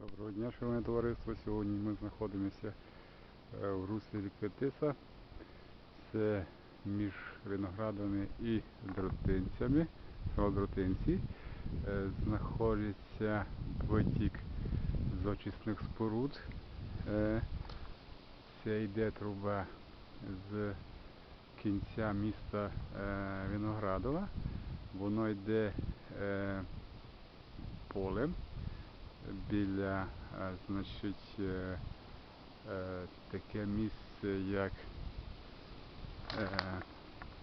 Доброго дня, шановне товариство. Сьогодні ми знаходимося е, в руслі ріки Тиса. Це між виноградами і дротинцями. Село Дротинці. Е, Знаходиться витік з очисних споруд. Е, Це йде труба з кінця міста Виноградова. Воно йде полем біля е, значить, е, е, таке місце, як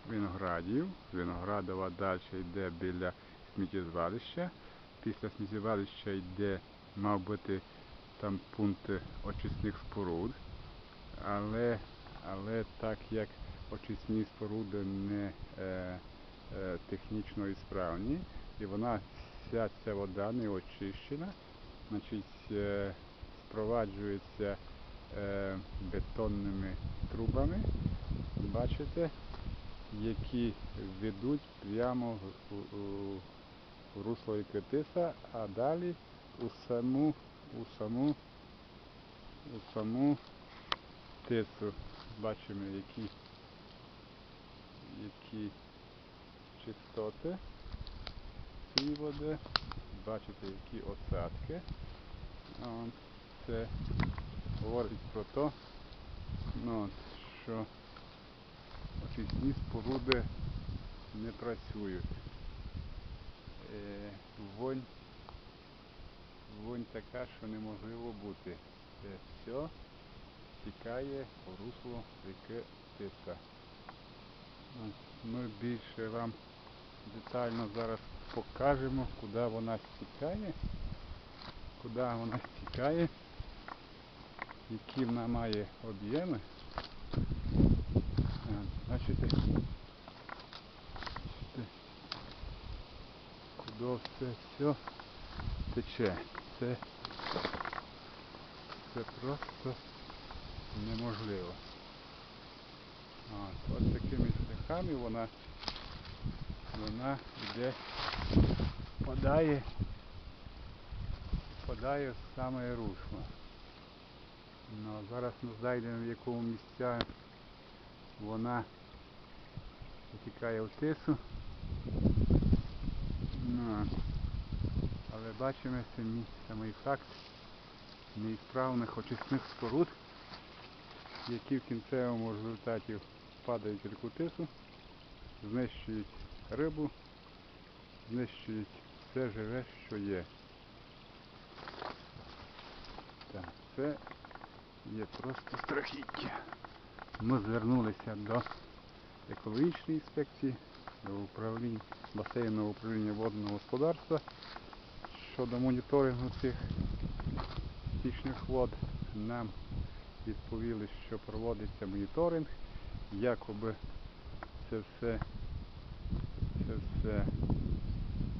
Виноградів. Виноградова далі йде біля сміттєзвалища. Після сміттєзвалища йде, мав бути там пункт очисних споруд. Але, але так як очисні споруди не е, е, технічно ісправні, і вона вся ця вода не очищена, значить, е, спроваджується е, бетонними трубами, бачите, які ведуть прямо в, русло ріки Тиса, а далі у саму, у саму, у саму Тису. Бачимо, які, які чистоти цієї води. Бачите, які осадки. Це говорить про те, ну, що очисні споруди не працюють. Е, вонь, така, що неможливо бути. Все тікає у русло ріки Тиса. Ми більше вам детально зараз покажемо, куди вона стікає, куди вона стікає, які вона має об'єми. Бачите, куди все, все тече. Це, це просто неможливо. От, ось такими шляхами вона, вона йде, подає, подає в саме русло. Ну, зараз ми знайдемо в якому місця вона затікає в тису. Ну, але бачимо самі, самий факт неісправних очисних споруд, які в кінцевому результаті падають в ріку тису, знищують рибу, знищують все живе, що є. Так, це є просто страхіття. Ми звернулися до екологічної інспекції, до управління, басейного управління водного господарства щодо моніторингу цих стічних вод. Нам відповіли, що проводиться моніторинг, якоби це все, все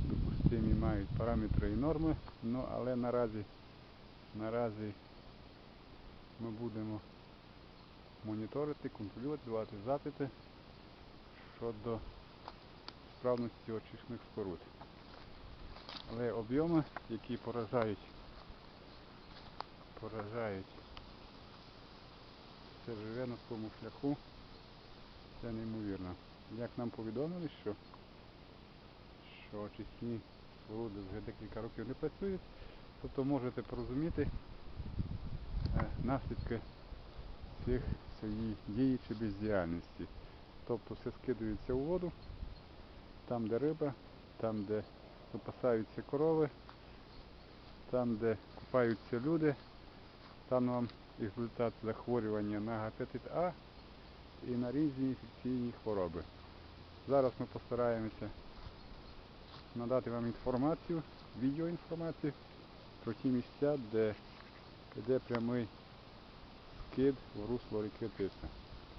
допустимі мають параметри і норми, ну але наразі, наразі ми будемо моніторити, контролювати, давати запити щодо справності очисних споруд. Але об'єми, які поражають, поражають це живе на своєму шляху, це неймовірно. Як нам повідомили, що, очисні споруди вже декілька років не працюють, тобто можете порозуміти е, наслідки цих цієї дії чи бездіяльності. Тобто все скидується у воду, там де риба, там де випасаються корови, там де купаються люди, там вам результат захворювання на гепатит А і на різні інфекційні хвороби. Зараз ми постараємося надати вам інформацію, відеоінформацію про ті місця, де йде прямий скид в русло ріки Тиса.